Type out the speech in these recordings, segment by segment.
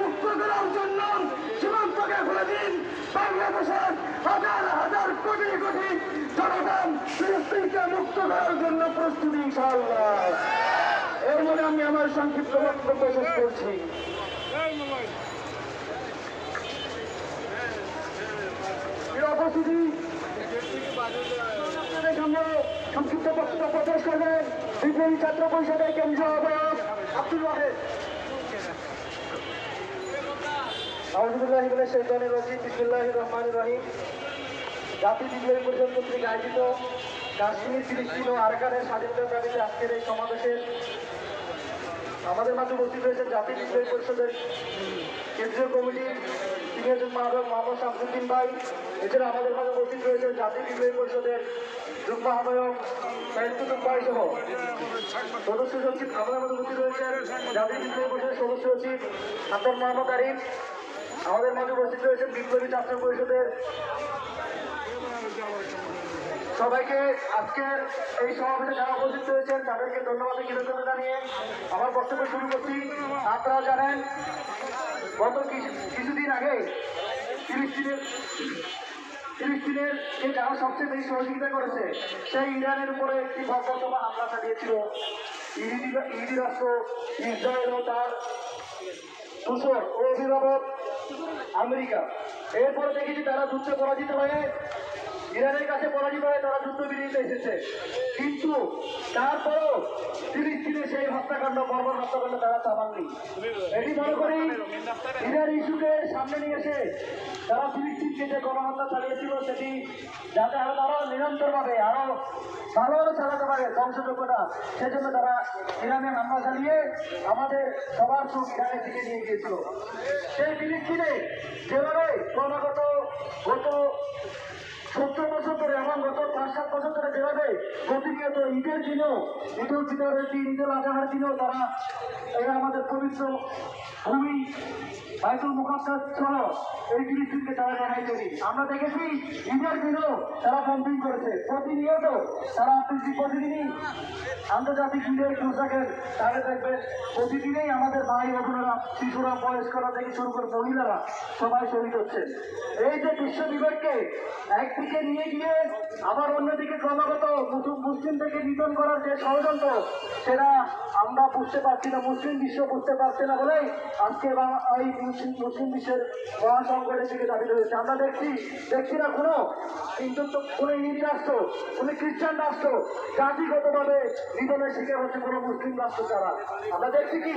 মুক্ত করার জন্য সীমান্তকে খুলে দিন। বাংলাদেশের হাজার হাজার কোটি কোটি জনগণ ফিলিস্তিনকে মুক্ত করার জন্য প্রস্তুতি, ইনশাআল্লাহ। এর মধ্যে আমি আমার সংক্ষিপ্ত বক্তব্য শেষ করছি। আপনাদের সামনে সংক্ষিপ্ত বক্তব্য প্রকাশ করবেন বিপ্লবী ছাত্র পরিষদের কেন্দ্রীয় আহ্বায়ক আব্দুল ওয়াহেদ। আলহামদুলিল্লাহ শৈতানের রহিম বিসমুল্লাহ রহমান রহিম। জাতি বিপ্লবী পরিষদ কর্তৃক আয়োজিত কাশ্মীর ফিলিস্তিন ও আরাকানের স্বাধীনতার দাবিতে আজকের এই সমাবেশের আমাদের মাঝে উপস্থিত রয়েছেন জাতি বিপ্লবী পরিষদের কেন্দ্রীয় কমিটির সিনিয়র মাহবুব মোহাম্মদ শামসুদ্দিন ভাই, এছাড়া আমাদের মাঝে উপস্থিত রয়েছে জাতি বিপ্লবী পরিষদের যুগ্ম আহ্বায়ক ভাই সহ। সদস্য সচিব আমাদের মধ্যে উপস্থিত রয়েছেন জাতি বিপ্লবী পরিষদের সদস্য সচিব আব্দুল মোহাম্মদ আরিফ। আমাদের মাঝে উপস্থিত রয়েছেন বিপ্লবী ছাত্র পরিষদের সবাইকে আজকের এই সমাবেশে যারা উপস্থিত হয়েছেন তাদেরকে ধন্যবাদ কৃতজ্ঞতা জানিয়ে আমার বক্তব্য শুরু করছি। আপনারা জানেন, গত কিছু কিছুদিন আগে ফিলিস্তিনের ফিলিস্তিনের যে যারা সবচেয়ে বেশি সহযোগিতা করেছে, সেই ইরানের উপরে একটি বর্বরতমা হামলা চালিয়েছিল। ইহুদি রাষ্ট্র ইসরায়েল ও তার দূষর ও অভিভাবক আমেরিকা। এরপরে দেখেছি তারা যুদ্ধে পরাজিত হয়ে ইরানের কাছে পরাজিত হয়ে তারা যুদ্ধ বিরতিতে এসেছে। কিন্তু তারপরও ফিলিস্তিনের সেই হত্যাকাণ্ড, বর্বর হত্যাকাণ্ড তারা থামাননি এটি মনে করি ইরান ইস্যুকে সামনে নিয়ে এসে তারা ফিলিস্তিনকে যে গণহত্যা চালিয়েছিল, সেটি যাতে আরও তারা নিরন্তরভাবে, আরও ভালোভাবে চালাতে পারে ধ্বংসযোগ্যতা, সেজন্য তারা ইরানে হামলা চালিয়ে আমাদের সবার চোখ ইরানের দিকে নিয়ে গিয়েছিল। সেই ফিলিস্তিনে যেভাবে ক্রমাগত গত বছর ধরে যেভাবে প্রতিনিয়ত ঈদের দিনও ঈদ উল ফিতরের দিন ঈদ উল আজহার দিনও তারা এরা আমাদের পবিত্র ভূমি বাইতুল মুখাদ্দাস সহ এই ফিলিস্তিনকে তারা রেহাই তৈরি আমরা দেখেছি ঈদের দিনও তারা বম্পিং করেছে। প্রতিনিয়ত তারা প্রতিদিনই আন্তর্জাতিক ঈদের পোশাকের তারা দেখবেন প্রতিদিনই আমাদের ভাই বোনেরা, শিশুরা, বয়স্করা থেকে শুরু করে মহিলারা সবাই শহীদ হচ্ছেন এই যে বিশ্ব বিবেককে একদিকে নিয়ে গিয়ে আবার অন্যদিকে ক্রমাগত মুসলিম- থেকে নিধন করার যে ষড়যন্ত্র, সেটা আমরা বুঝতে পারছি না, মুসলিম বিশ্ব বুঝতে পারছে না বলেই আজকে বা- এই মুসলিম বিশ্বের মহাসংকটের দিকে দাবি রয়েছে আমরা দেখছি দেখছি না কোনো কিন্তু কোনো ইহুদি রাষ্ট্র, কোনো খ্রিস্টান রাষ্ট্র জাতিগতভাবে নিধনের শিকার হচ্ছে কোনো মুসলিম রাষ্ট্র ছাড়া। আমরা দেখছি কি?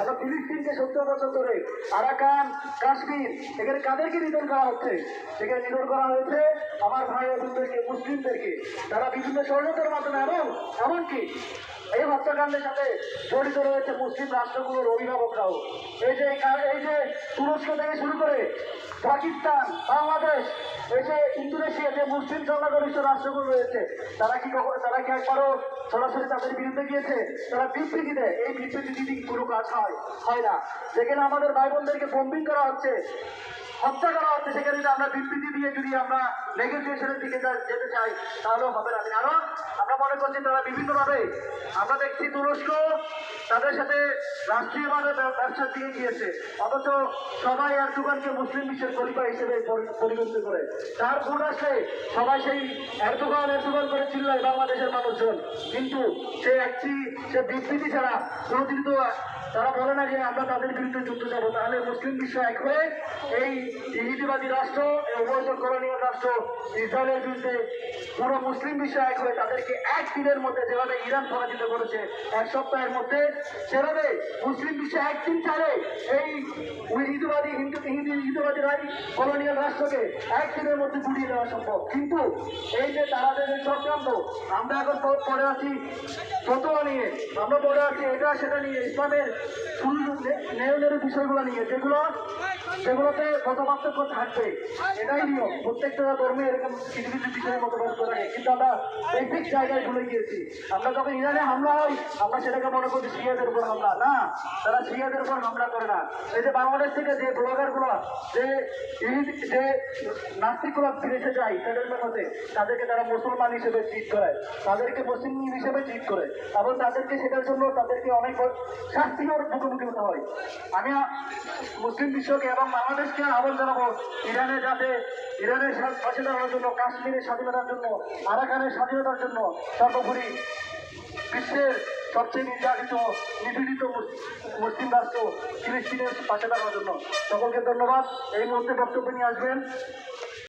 আমরা ফিলিস্তিনকে সত্তর বছর ধরে আরাকান, কাশ্মীর, এখানে কাদেরকে নিধন করা হচ্ছে? সেখানে নিধন করা হয়েছে আমার ভাই বোনদেরকে, মুসলিমদেরকে। তারা বিভিন্ন ষড়যন্ত্রের মাধ্যমে এবং এমনকি এই হত্যাকাণ্ডের সাথে জড়িত রয়েছে মুসলিম রাষ্ট্রগুলোর অভিভাবকরাও। এই যে এই যে তুরস্ক থেকে শুরু করে পাকিস্তান, বাংলাদেশ, এই যে ইন্দোনেশিয়া, যে মুসলিম সংখ্যাগরিষ্ঠ রাষ্ট্রগুলো রয়েছে, তারা কি তারা কি একবারও সরাসরি তাদের বিরুদ্ধে গিয়েছে। তারা বিবৃতি দেয় এই বিবৃতি কোনো কাজ হয়? হয় না। যেখানে আমাদের ভাই বোনদেরকে বম্বিং করা হচ্ছে। হত্যা করা হচ্ছে, সেখানে যদি আমরা বিবৃতি দিয়ে যদি আমরা নেগোসিয়েশনের দিকে যেতে চাই, তাহলেও হবে না। কারণ আমরা মনে করছি তারা বিভিন্নভাবে, আমরা দেখছি তুরস্ক তাদের সাথে রাষ্ট্রীয়ভাবে ব্য- ব্যবসার দিকে গিয়েছে। অথচ সবাই এরদোগানকে মুসলিম বিশ্বের পরিবার হিসেবে পরি- পরিগণিত করে। তার ভোট আসলে সবাই সেই এরদোগান এরদোগান করে চিল্লায় বাংলাদেশের মানুষজন। কিন্তু সে একটি সে বিবৃতি ছাড়া কোনোদিন তো তারা বলে না যে আমরা তাদের বিরুদ্ধে যুদ্ধ যাব তাহলে মুসলিম বিশ্ব এক হয়ে এই ইহুদিবাদী রাষ্ট্র অবৈধ কলোনিয়াল রাষ্ট্র ইসরায়েলের বিরুদ্ধে পুরো মুসলিম বিশ্ব এক হয়ে তাদেরকে এক দিনের মধ্যে যেভাবে ইরান পরাজিত করেছে, এক সপ্তাহের মধ্যে, সেভাবে মুসলিম বিশ্ব একদিন ছাড়ে এই ইহুদিবাদী হিন্দু হিন্দু, ইহুদিবাদী কলোনিয়াল রাষ্ট্রকে একদিনের মধ্যে গুড়িয়ে দেওয়া সম্ভব। কিন্তু এই যে তারা যে চক্রান্ত, আমরা এখন পড়ে আছি ফতোয়া নিয়ে, আমরা পড়ে আছি এটা সেটা নিয়ে, ইসলামের নেয়নের বিষয়গুলো নিয়ে যেগুলো সেগুলোতে মতপার্থক্য থাকবে। এটাই নিয়ম। প্রত্যেকটা ধর্মে এরকম কিছু বিষয়ে মতপার্থক্য থাকে। কিন্তু আমরা বেসিক জায়গায় ভুলে গিয়েছি। আমরা যখন ইরানে হামলা হয়, আমরা সেটাকে মনে করি শিয়াদের উপর হামলা। না, তারা শিয়াদের উপর হামলা করে না। এই যে বাংলাদেশ থেকে যে ব্লগারগুলো যে ইহুদি- যে নাস্তিকগুলো ফিরেছে যায়, তাদের মধ্যে তাদেরকে তারা মুসলমান হিসেবে ট্রিট করে। তাদেরকে মুসলিম হিসেবে ট্রিট করে। এবং তাদেরকে সেটার জন্য তাদেরকে অনেক বড় শাস্তির মুখোমুখি হতে হয়। আমি মুসলিম বিশ্বকে এবং বাংলাদেশকে আহ্বান জানাব ইরানে যাতে ইরানের পাশে দাঁড়ানোর জন্য, কাশ্মীরের স্বাধীনতার জন্য, আরাকানের স্বাধীনতার জন্য সর্বোপরি বিশ্বের সবচেয়ে নির্যাতিত, নিপীড়িত মুসলিম রাষ্ট্র ফিলিস্তিনের পাশে দাঁড়ানোর জন্য। সকলকে ধন্যবাদ। এই মুহূর্তে বক্তব্য নিয়ে আসবেন